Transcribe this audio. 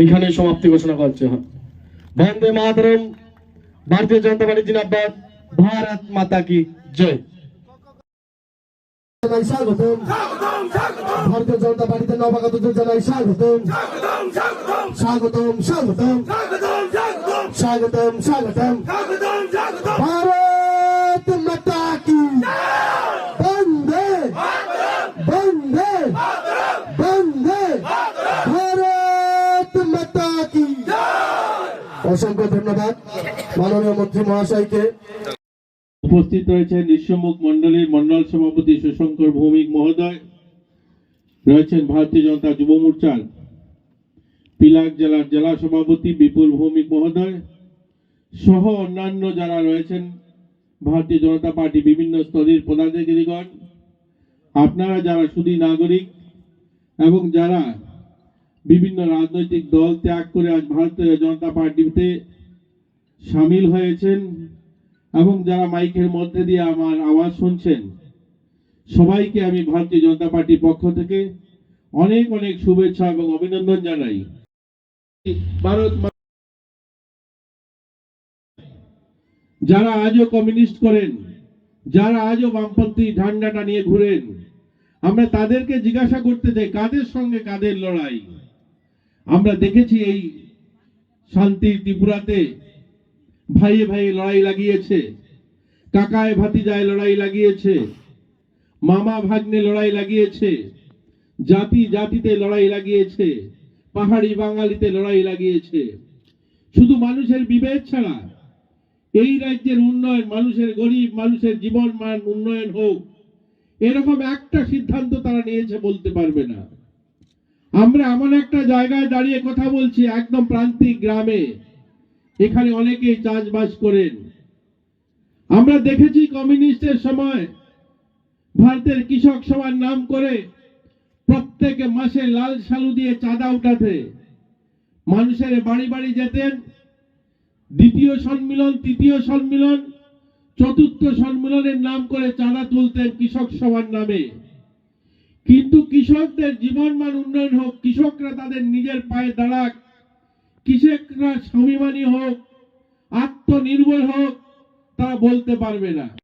এখানে সমাপ্তি ঘোষণা করছে বন্দে মাতরম ভারতীয় জনতা পার্টি জিন্দাবাদ ভারত মাতা কি জয়। স্বাগতম। ভারতীয় জনতা পার্টিতে নবাগতদের জানাই স্বাগতম। স্বাগতম স্বাগতম। স্বাগতম স্বাগতম। ভারত মাতা কি বন্দে বন্দে বন্দে ভারত মাতা কি অসংখ্য ধন্যবাদ। মাননীয় মন্ত্রী মহাশয়কে। উপস্থিত রয়েছেন বিশ্বমুখ মন্ডলীর মন্ডল সভাপতি সুশঙ্কর ভৌমিক মহোদয়, রয়েছেন ভারতীয় জনতা যুব মোর্চার পিলাক জেলার জেলা সভাপতি বিপুল ভৌমিক মহোদয় সহ অন্যান্য যারা রয়েছেন ভারতীয় জনতা পার্টি বিভিন্ন স্তরের পদাধিকারীগণ, আপনারা যারা শুধু নাগরিক এবং যারা বিভিন্ন রাজনৈতিক দল ত্যাগ করে আজ ভারতীয় জনতা পার্টিতে সামিল হয়েছেন এবং যারা মাইকের মধ্যে দিয়ে আমার আওয়াজ শুনছেন, সবাইকে আমি ভারতীয় জনতা পার্টির পক্ষ থেকে অনেক অনেক শুভেচ্ছা এবং অভিনন্দন জানাই। ভারত যারা আজও কমিউনিস্ট করেন, যারা আজও বামপন্থী ঝান্ডাটা নিয়ে ঘুরেন, আমরা তাদেরকে জিজ্ঞাসা করতে চাই, কাদের সঙ্গে কাদের লড়াই? আমরা দেখেছি এই শান্তির ত্রিপুরাতে ভাইয়ে ভাইয়ে লড়াই লাগিয়েছে, কাকায় ভাতিজায় লড়াই লাগিয়েছে, মামা ভাগ্নে লড়াই লাগিয়েছে, জাতি জাতিতে লড়াই লাগিয়েছে, পাহাড়ি বাঙালিতে লড়াই লাগিয়েছে। শুধু মানুষের বিবেক ছাড়া এই রাজ্যের উন্নয়ন, মানুষের গরিব, মানুষের জীবন মান উন্নয়ন হোক, এরকম একটা সিদ্ধান্ত তারা নিয়েছে বলতে পারবে না। আমরা এমন একটা জায়গায় দাঁড়িয়ে কথা বলছি একদম প্রান্তিক গ্রামে। এখানে অনেকেই চাষবাস করেন। আমরা দেখেছি কমিউনিস্টের সময় ভারতের কৃষক সভার নাম করে প্রত্যেকে মাসে লাল সালু দিয়ে চাঁদা উঠাতে। মানুষের বাড়ি বাড়ি যেতেন। দ্বিতীয় সম্মিলন, তৃতীয় সম্মিলন, চতুর্থ সম্মিলনের নাম করে চাঁদা তুলতেন কৃষক সভার নামে। কিন্তু কৃষকদের জীবনমান উন্নয়ন হোক, কৃষকরা তাদের নিজের পায়ে দাঁড়াক, কৃষকরা স্বাভিমানী হোক, আত্মনির্ভর হোক, তারা বলতে পারবে না।